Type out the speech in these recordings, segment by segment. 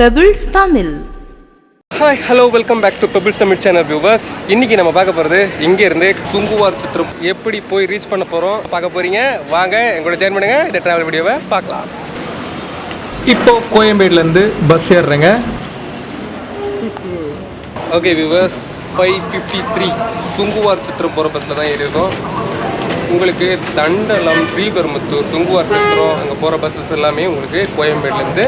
Pebbles Tamil hi hello welcome back to Pebbles Tamil channel viewers இன்னைக்கு நம்ம பார்க்க போகிறது இங்கேருந்து குங்குவார் துங்குவார் சுற்றம் எப்படி போய் ரீச் பண்ண போகிறோம் பார்க்க போகிறீங்க வாங்க எங்களோட ஜாயின் பண்ணுங்கள் இந்த ட்ராவல் வீடியோவை பார்க்கலாம். இப்போ கோயம்பேடுலேருந்து bus ஏறுறேங்க. Okay viewers five fifty three துங்குவார் சுற்றம் போகிற பஸ்ஸில் தான் ஏறி இருக்கோம் உங்களுக்கு தண்டலம் ஸ்ரீபெரும்புத்தூர் துங்குவார் சுற்றம் அங்கே போகிற பஸ்ஸஸ் எல்லாமே உங்களுக்கு கோயம்பேடுலேருந்து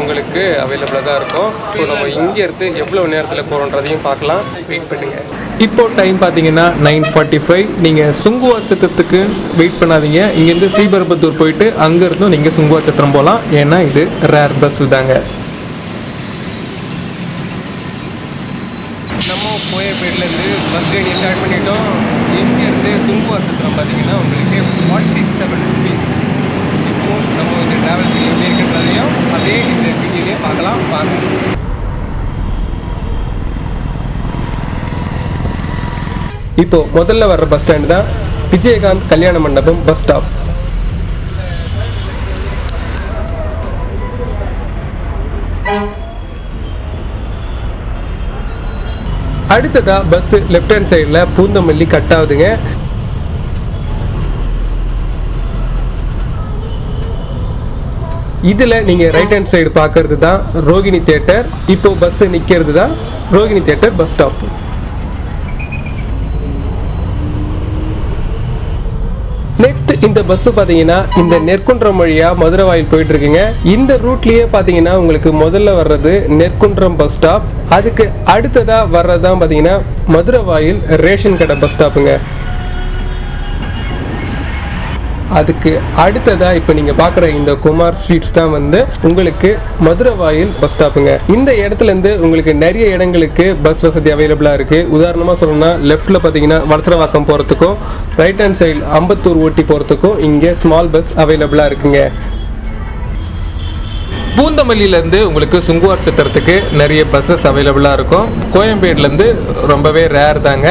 உங்களுக்கு அவைலபிளாக தான் இருக்கும். இப்போ நம்ம இங்கே இருந்து எவ்வளோ நேரத்தில் போகிறோன்றதையும் பார்க்கலாம். வெயிட் பண்ணுங்க. இப்போ டைம் பார்த்தீங்கன்னா நைன் ஃபார்ட்டி ஃபைவ் நீங்கள் சுங்குவா சத்திரத்துக்கு வெயிட் பண்ணாதீங்க. இங்கேருந்து ஸ்ரீபெரும்புத்தூர் போயிட்டு அங்கேருந்தும் நீங்கள் சுங்குவா சத்திரம் போகலாம் ஏன்னா இது ரேர் பஸ் தாங்க. நம்ம கோயம்பேடுலேருந்து பஸ் ஜேர்னி ஸ்டார்ட் பண்ணிட்டோம் இங்கேருந்து பார்த்தீங்கன்னா உங்களுக்கு ஃபார்ட்டி செவன் ருபீஸ் இப்போ நம்ம இந்த ட்ராவல் எப்படி இருக்கின்றதையும் அதே இந்த வீடியோலேயே பார்க்கலாம். வாங்க. இப்போ முதல்ல வர்ற பஸ் ஸ்டாண்டு தான் விஜயகாந்த் கல்யாண மண்டபம் பஸ் ஸ்டாப் அடுத்ததா பஸ் லெஃப்ட் ஹேண்ட் சைடில் பூந்தமல்லி கட் ஆகுதுங்க. இதில் நீங்கள் ரைட் ஹேண்ட் சைடு பார்க்கறது தான் ரோகிணி தியேட்டர் இப்போ பஸ் நிற்கிறது தான் Rohini theatre bus stop next இந்த பஸ் பார்த்தீங்கன்னா இந்த நெற்குன்றம் வழியா மதுரை வாயில் போயிட்டு இருக்குங்க இந்த ரூட்லயே பார்த்தீங்கன்னா உங்களுக்கு முதல்ல வர்றது நெற்குன்றம் பஸ் ஸ்டாப் அதுக்கு அடுத்ததா வர்றதுதான் பார்த்தீங்கன்னா மதுரை வாயில் ரேஷன் கடை பஸ் ஸ்டாப்புங்க அதுக்கு அடுத்ததாக இப்போ நீங்கள் பார்க்குற இந்த குமார் ஸ்வீட்ஸ் தான் வந்து உங்களுக்கு மதுரை வாயில் பஸ் ஸ்டாப்புங்க இந்த இடத்துல இருந்து உங்களுக்கு நிறைய இடங்களுக்கு பஸ் வசதி அவைலபிளாக இருக்குது உதாரணமாக சொல்லணும்னா லெஃப்ட்டில் பார்த்தீங்கன்னா வளசரவாக்கம் போகிறதுக்கும் ரைட் ஹேண்ட் சைடு அம்பத்தூர் ஓட்டி போகிறதுக்கும் இங்கே ஸ்மால் பஸ் அவைலபிளாக இருக்குங்க. பூந்தமல்லியிலேருந்து உங்களுக்கு சுங்குவார் சத்திரத்துக்கு நிறைய பஸ்ஸஸ் அவைலபிளாக இருக்கும். கோயம்பேடுலேருந்து ரொம்பவே ரேர் தாங்க.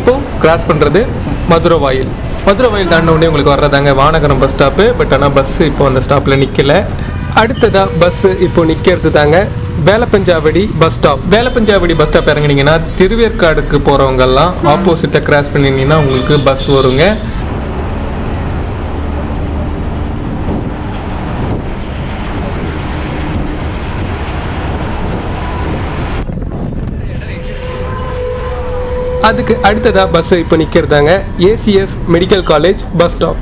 இப்போ கிராஸ் பண்ணுறது மதுரை வாயில் மதுரை வயல் தாண்டின உடனே உங்களுக்கு வர்றதாங்க. வானகரம் பஸ் ஸ்டாப்பு பட் ஆனால் பஸ் இப்போ அந்த ஸ்டாப்பில் நிற்கலை அடுத்ததாக பஸ்ஸு இப்போ நிற்கிறது தாங்க. Velappanchavadi bus stop Velappanchavadi bus stop இறங்குனீங்கன்னா திருவேற்காடுக்கு போகிறவங்கெல்லாம் ஆப்போசிட்டை கிராஸ் பண்ணினீங்கன்னா உங்களுக்கு பஸ் வருங்க. அதுக்கு அடுத்ததாக பஸ் இப்போ நிற்கிறதாங்க ACS medical college bus stop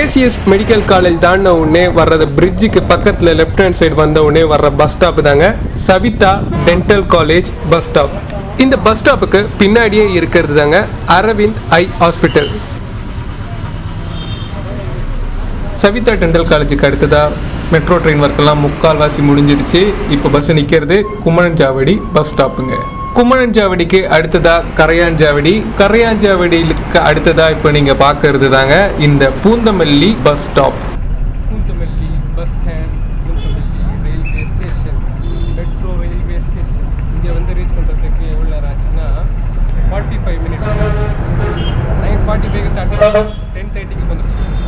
ACS medical college தாண்டின உடனே வர்றது பிரிட்ஜுக்கு பக்கத்தில் லெஃப்ட் ஹேண்ட் சைடு வந்த உடனே வர்ற பஸ் ஸ்டாப் தாங்க Savitha dental college bus stop இந்த பஸ் ஸ்டாப்புக்கு பின்னாடியே இருக்கிறது தாங்க Aravind eye hospital. Savitha dental காலேஜுக்கு அடுத்ததாக மெட்ரோ ட்ரெயின் ஒர்க்கெல்லாம் முக்கால்வாசி முடிஞ்சிருச்சு. இப்போ பஸ் நிற்கிறது கும்மணஞ்சாவடி பஸ் ஸ்டாப்புங்க கும்மணஞ்சாவடிக்கு அடுத்ததா கரையாஞ்சாவடி கரையாஞ்சாவடிக்கு அடுத்ததா இப்போ நீங்கள் பார்க்கறது தாங்க இந்த Poonamallee bus stop Poonamallee bus stand Poonamallee railway station metro railway station இங்கே வந்து ரீச் பண்ணுறதுக்கு எவ்வளோ நேரம் ஆச்சுன்னா forty five minutes nine forty five start பண்ணி டென் தேர்ட்டிக்கு வந்துட்டு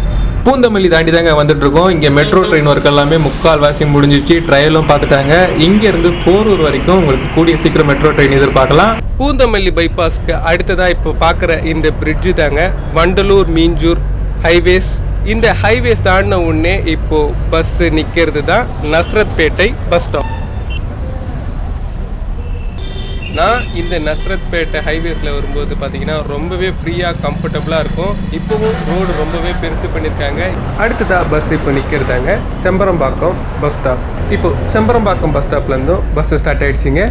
பூந்தமல்லி தாண்டி தாங்க வந்துட்டு இருக்கோம் இங்கே மெட்ரோ ட்ரெயின் ஒர்க் எல்லாமே முக்கால் வாசி முடிஞ்சிச்சு ட்ரையலும் பார்த்துட்டாங்க இங்கேருந்து போரூர் வரைக்கும் உங்களுக்கு கூடிய சீக்கிரம் மெட்ரோ ட்ரெயின் எதிர்பார்க்கலாம். பூந்தமல்லி பைபாஸ்க்கு அடுத்ததாக இப்போ பார்க்குற இந்த பிரிட்ஜு தாங்க. வண்டலூர் மீஞ்சூர் ஹைவேஸ் இந்த ஹைவேஸ் தாண்டின உடனே இப்போது பஸ்ஸு நிற்கிறது தான் நஸ்ரத்பேட்டை பஸ் ஸ்டாப் நான் இந்த நஸ்ரத்பேட்டை ஹைவேஸில் வரும்போது பார்த்தீங்கன்னா ரொம்பவே ஃப்ரீயாக கம்ஃபர்டபுளாக இருக்கும். இப்போவும் ரோடு ரொம்பவே பெருசு பண்ணியிருக்காங்க அடுத்ததாக பஸ் இப்போ நிற்கிறதாங்க செம்பரம்பாக்கம் பஸ் ஸ்டாப் இப்போ செம்பரம்பாக்கம் பஸ் ஸ்டாப்லேருந்தும் பஸ்ஸு ஸ்டார்ட் ஆகிடுச்சிங்க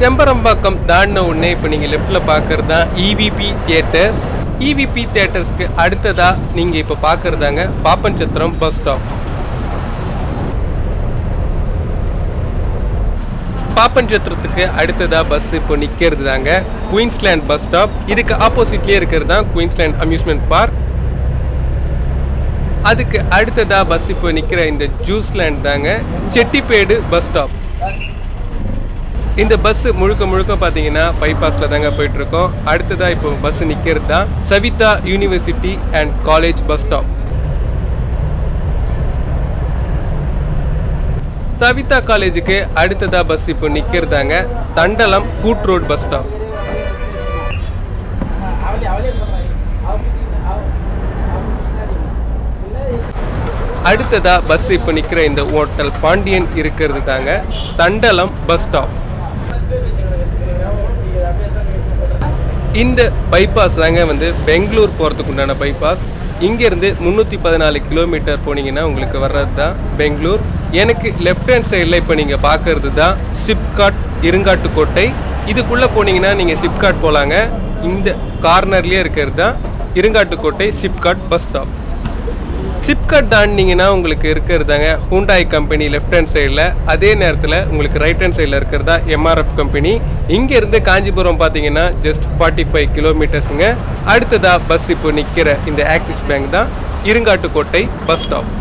செம்பரம்பாக்கம் தாண்டின உடனே இப்போ நீங்கள் லெஃப்டில் பார்க்குறது தான் இவிபி தியேட்டர்ஸ் இவிபி தியேட்டர்ஸ்க்கு அடுத்ததாக நீங்கள் இப்போ பார்க்குறதாங்க பாப்பன்சத்திரம் பஸ் ஸ்டாப் பாப்பஞ்சத்திரத்துக்கு அடுத்ததா பஸ் இப்போ நிற்கிறது தாங்க குயின்ஸ்லேண்ட் பஸ் ஸ்டாப் இதுக்கு ஆப்போசிட்லேயே இருக்கிறது தான் குயின்ஸ்லேண்ட் அம்யூஸ்மெண்ட் பார்க் அதுக்கு அடுத்ததா பஸ் இப்போ நிற்கிற இந்த ஜூஸ்லேண்ட் தாங்க. செட்டிப்பேடு பஸ் ஸ்டாப் இந்த பஸ் முழுக்க முழுக்க பார்த்தீங்கன்னா பைபாஸில் தாங்க போயிட்டு இருக்கோம். அடுத்ததா இப்போ பஸ் நிற்கிறது தான் Savitha university and college bus stop Savitha காலேஜுக்கு அடுத்ததா பஸ் இப்போ நிற்கிறதாங்க தண்டலம் கூட் ரோட் பஸ் ஸ்டாப் அடுத்ததா பஸ் இப்போ நிற்கிற இந்த ஹோட்டல் பாண்டியன் இருக்கிறது தாங்க தண்டலம் பஸ் ஸ்டாப் இந்த பைபாஸ் தாங்க வந்து பெங்களூர் போகிறதுக்கு உண்டான பைபாஸ் இங்கேருந்து முந்நூற்றி பதினாலு கிலோமீட்டர் போனீங்கன்னா உங்களுக்கு வர்றது தான் பெங்களூர். எனக்கு லெஃப்ட் ஹேண்ட் சைடில் இப்போ நீங்கள் பார்க்கறது தான் சிப்காட் இருங்காட்டுக்கோட்டை. இதுக்குள்ளே போனீங்கன்னா நீங்கள் சிப்காட் போகலாங்க இந்த கார்னர்லேயே இருக்கிறது தான் இருங்காட்டுக்கோட்டை சிப்காட் பஸ் ஸ்டாப் சிப்காட் தாண்டினீங்கன்னா உங்களுக்கு இருக்கிறதாங்க ஹூண்டாய் கம்பெனி லெஃப்ட் ஹேண்ட் சைடில் அதே நேரத்தில் உங்களுக்கு ரைட் ஹேண்ட் சைடில் இருக்கிறதா எம்ஆர்எஃப் கம்பெனி இங்கேருந்து காஞ்சிபுரம் பார்த்தீங்கன்னா ஜஸ்ட் ஃபார்ட்டி ஃபைவ் கிலோமீட்டர்ஸுங்க அடுத்ததாக பஸ் இப்போ நிற்கிற இந்த ஆக்சிஸ் பேங்க் தான் இருங்காட்டுக்கோட்டை பஸ் ஸ்டாப்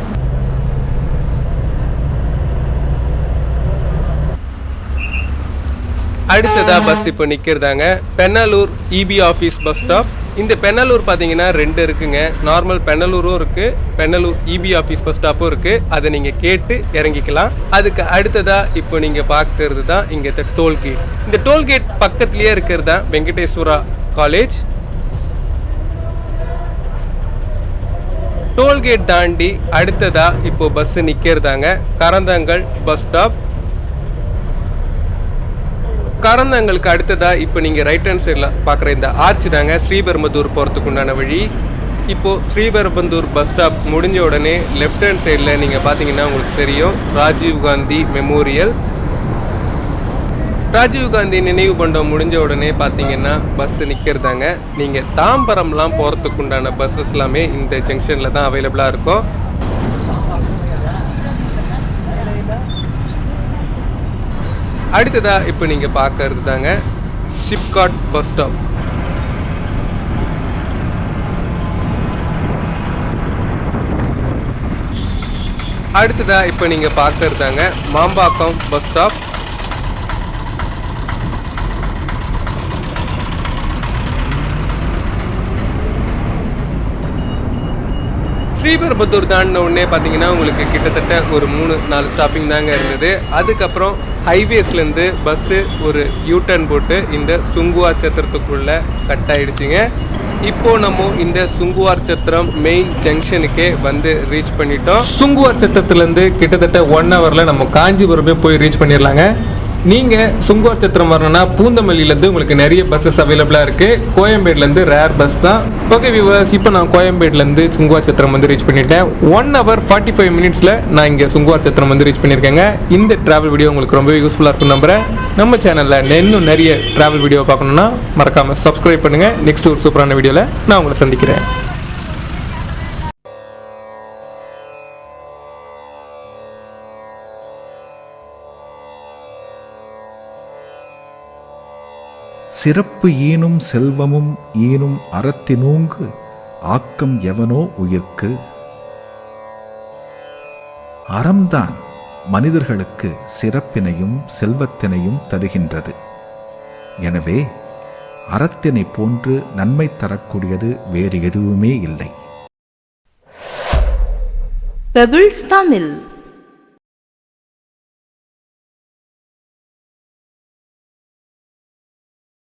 அடுத்ததா பஸ் இப்போ நிற்கிறதாங்க Pennalur EB office bus stop இந்த பெண்ணலூர் பார்த்தீங்கன்னா ரெண்டு இருக்குங்க. நார்மல் பெண்ணலூரும் இருக்கு. பெண்ணலூர் இபி ஆஃபீஸ் பஸ் ஸ்டாப்பும் இருக்கு. அதை நீங்க கேட்டு இறங்கிக்கலாம். அதுக்கு அடுத்ததா இப்போ நீங்க பார்க்கறது தான் இங்க டோல்கேட் இந்த டோல்கேட் பக்கத்துலயே இருக்கிறது தான் வெங்கடேஸ்வரா காலேஜ் டோல்கேட் தாண்டி அடுத்ததா இப்போ பஸ் நிற்கிறதாங்க கரந்தங்கல் பஸ் ஸ்டாப் கரந்தங்களுக்கு அடுத்ததாக இப்போ நீங்கள் ரைட் ஹேண்ட் சைடில் பார்க்குற இந்த ஆர்ச் தாங்க ஸ்ரீபெரும்புதூர் போகிறதுக்கு உண்டான வழி. இப்போது ஸ்ரீபெரும்புதூர் பஸ் ஸ்டாப் முடிஞ்ச உடனே லெஃப்ட் ஹேண்ட் சைடில் நீங்கள் பார்த்தீங்கன்னா உங்களுக்கு தெரியும் ராஜீவ் காந்தி மெமோரியல் ராஜீவ் காந்தி நினைவு பண்டம் முடிஞ்ச உடனே பார்த்தீங்கன்னா பஸ் நிற்கிறதாங்க நீங்கள் தாம்பரம்லாம் போகிறதுக்கு உண்டான பஸ்ஸஸ் எல்லாமே இந்த ஜங்ஷனில் தான் அவைலபிளாக இருக்கும். அடுத்ததாக இப்போ நீங்கள் பார்க்கறது தாங்க சிப்காட் பஸ் ஸ்டாப் அடுத்ததாக இப்போ நீங்கள் பார்க்கறது தாங்க மாம்பாக்கம் பஸ் ஸ்டாப் ஸ்ரீபெரும்புத்தூர் தாண்டின உடனே பார்த்தீங்கன்னா உங்களுக்கு கிட்டத்தட்ட ஒரு மூணு நாலு ஸ்டாப்பிங் தாங்க இருந்தது. அதுக்கப்புறம் ஹைவேஸ்லேருந்து பஸ்ஸு ஒரு யூ போட்டு இந்த சுங்குவார் சத்திரத்துக்குள்ளே கட் ஆகிடுச்சிங்க இப்போது நம்ம இந்த சுங்குவார் சத்திரம் மெயின் ஜங்ஷனுக்கே வந்து ரீச் பண்ணிட்டோம். சுங்குவார் சத்திரத்துலேருந்து கிட்டத்தட்ட ஒன் ஹவரில் நம்ம காஞ்சிபுரமே போய் ரீச் பண்ணிடலாங்க. நீங்கள் சுங்குவார் சத்திரம் வரணும்னா பூந்தமல்லியிலேருந்து உங்களுக்கு நிறைய பஸ்ஸஸ் அவைலபிளாக இருக்குது கோயம்பேடுலேருந்து ரேர் பஸ் தான். ஓகே வியூவர்ஸ் இப்போ நான் கோயம்பேடுலேருந்து சுங்குவார் சத்திரம் வந்து ரீச் பண்ணிட்டேன். ஒன் ஹவர் ஃபார்ட்டி ஃபைவ் மினிட்ஸில் நான் இங்கே சுங்குவார் சத்திரம் வந்து ரீச் பண்ணியிருக்கேங்க. இந்த ட்ராவல் வீடியோ உங்களுக்கு ரொம்பவே யூஸ்ஃபுல்லாக இருக்கும் நம்புகிறேன் நம்ம சேனலில் இன்னும் நிறைய ட்ராவல் வீடியோ பார்க்கணுன்னா மறக்காமல் சப்ஸ்கிரைப் பண்ணுங்கள் நெக்ஸ்ட் ஒரு சூப்பரான வீடியோவில் நான் உங்களை சந்திக்கிறேன். சிறப்பு ஈனும் செல்வமும் ஈனும் அறத்தினூங்கு ஆக்கம் எவனோ உயிர்க்கு. அறம்தான் மனிதர்களுக்கு சிறப்பினையும் செல்வத்தினையும் தருகின்றது. எனவே அறத்தினை போன்று நன்மை தரக்கூடியது வேறு எதுவுமே இல்லை. Pebbles